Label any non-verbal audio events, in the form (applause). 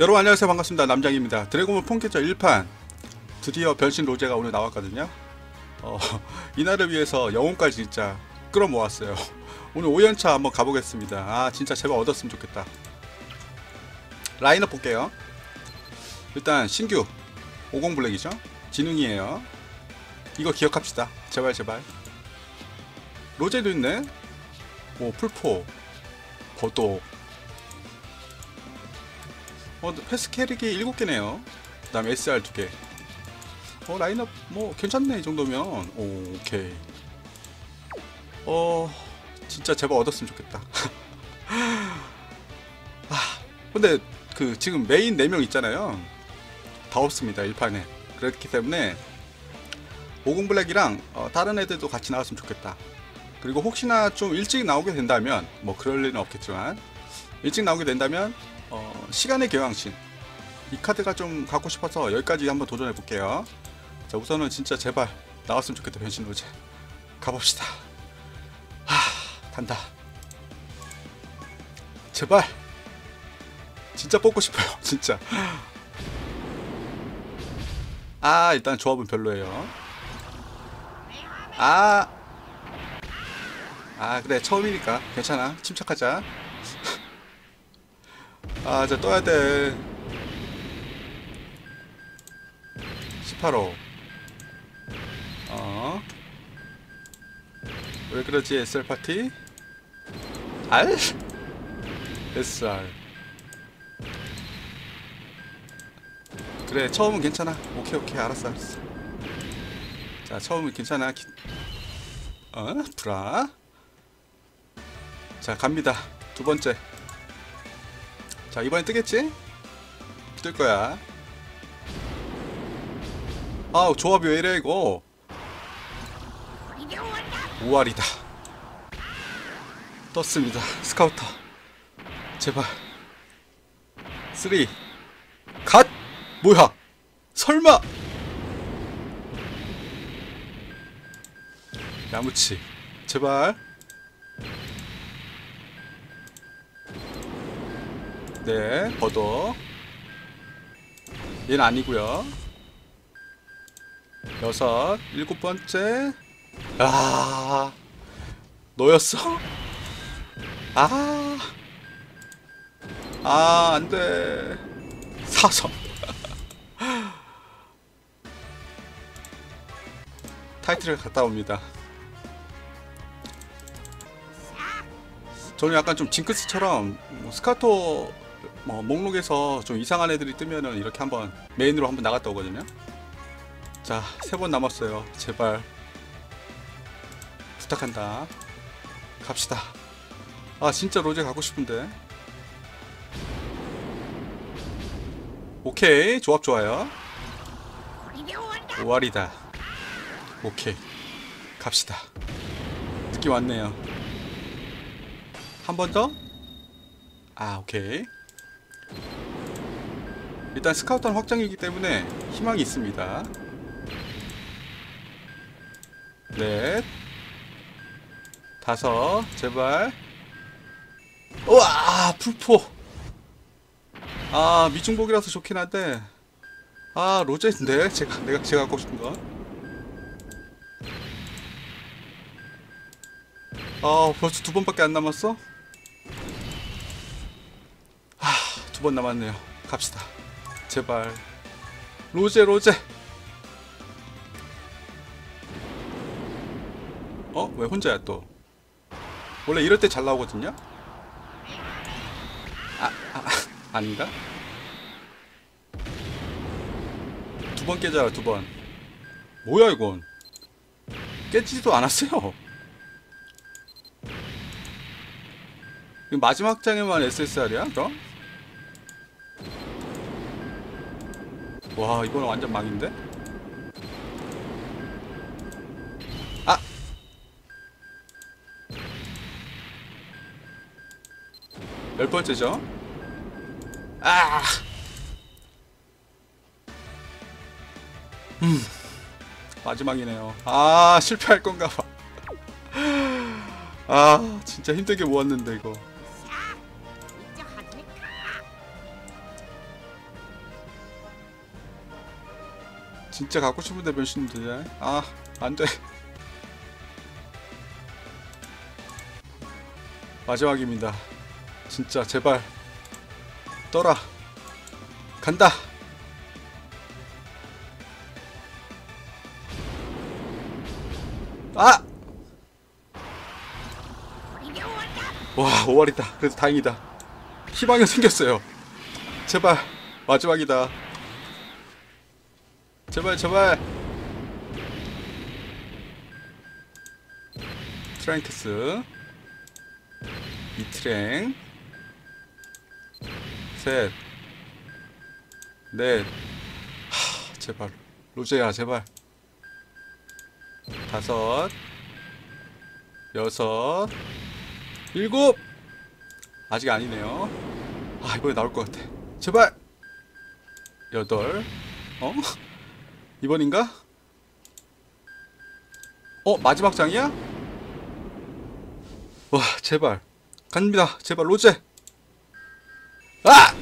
여러분 안녕하세요. 반갑습니다. 남장입니다. 드래곤볼 폰캐쳐 1판 드디어 변신 로제가 오늘 나왔거든요. 어, (laughs) 이날을 위해서 영혼까지 진짜 끌어모았어요. (laughs) 오늘 5연차 한번 가보겠습니다. 아 진짜 제발 얻었으면 좋겠다. 라인업 볼게요. 일단 신규 50 블랙이죠? 지능이에요. 이거 기억합시다. 제발 제발. 로제도 있네. 뭐 풀포 버독 어, 패스 캐릭이 7개네요. 그 다음에 SR 2개. 어, 라인업, 뭐, 괜찮네, 이 정도면. 오, 오케이. 어, 진짜 제발 얻었으면 좋겠다. (laughs) 아, 근데, 그, 지금 메인 4명 있잖아요. 다 없습니다, 1판에. 그렇기 때문에, 50블랙이랑, 어, 다른 애들도 같이 나왔으면 좋겠다. 그리고 혹시나 좀 일찍 나오게 된다면, 뭐, 그럴 일은 없겠지만, 일찍 나오게 된다면, 어, 시간의 교양신 이 카드가 좀 갖고 싶어서 여기까지 한번 도전해 볼게요. 자 우선은 진짜 제발 나왔으면 좋겠다 변신 로제 가봅시다. 하 간다. 제발. 진짜 뽑고 싶어요 (laughs) 진짜. 아 일단 조합은 별로예요. 아. 아, 그래, 처음이니까. 괜찮아. 침착하자. 아, 이제 떠야 돼. 18호. 어. 왜 그러지, SR 파티? 알? SR. 그래, 처음은 괜찮아. 오케이, 오케이, 알았어, 알았어. 자, 처음은 괜찮아. 기... 어? 브라. 자, 갑니다. 두 번째. 자 이번엔 뜨겠지? 뜰 거야. 아우 조합이 왜 이래 이거? 5알이다. 떴습니다. 스카우터. 제발. 3 갓! 뭐야? 설마! 야무치. 제발 네, 버도. 얘는 아니고요. 여섯, 일곱 번째. 아, 너였어? 아, 아, 안 돼. 사성. (laughs) 타이틀을 갔다 옵니다. 저는 약간 좀 징크스처럼 뭐 스카토 뭐 목록에서 좀 이상한 애들이 뜨면은 이렇게 한번 메인으로 한번 나갔다 오거든요. 자, 세 번 남았어요. 제발 부탁한다. 갑시다. 아, 진짜 로제 가고 싶은데. 오케이, 조합 좋아요. 5알이다. 오케이, 갑시다. 느낌 왔네요. 한 번 더? 아, 오케이. 일단 스카우터는 확장이기 때문에 희망이 있습니다. 넷, 다섯, 제발. 우와, 풀포. 아, 미중복이라서 좋긴 한데. 아, 로제인데 제가 내가 제가 갖고 싶은 거. 아, 벌써 두 번밖에 안 남았어? 아, 두번 남았네요. 갑시다. 제발. 로제 로제. 어? 왜 혼자야 또? 원래 이럴 때 잘 나오거든요? 아, 아 아닌가? 두 번 깨져라 두번. 뭐야 이건? 깨지지도 않았어요. 마지막 장에만 SSR이야 그럼? 와 이거는 완전 망인데? 아! 열 번째죠? 아! 음 마지막이네요 아 실패할 건가 봐 (laughs) 아 진짜 힘들게 모았는데 이거 진짜 갖고 싶은데 변신 되냐? 아, 안 돼. 마지막입니다. 진짜 제발 떠라. 간다. 아! 와, 5월이다. 그래도 다행이다. 희망이 생겼어요. 제발 마지막이다. 제발 제발. 트랭크스. 이트랭. 셋. 넷. 하, 제발. 로제야 제발. 다섯. 여섯. 일곱. 아직 아니네요. 아 이번에 나올 것 같아. 제발. 여덟. 어 이번인가? 어 마지막 장이야? 와 제발 갑니다 제발 로제 아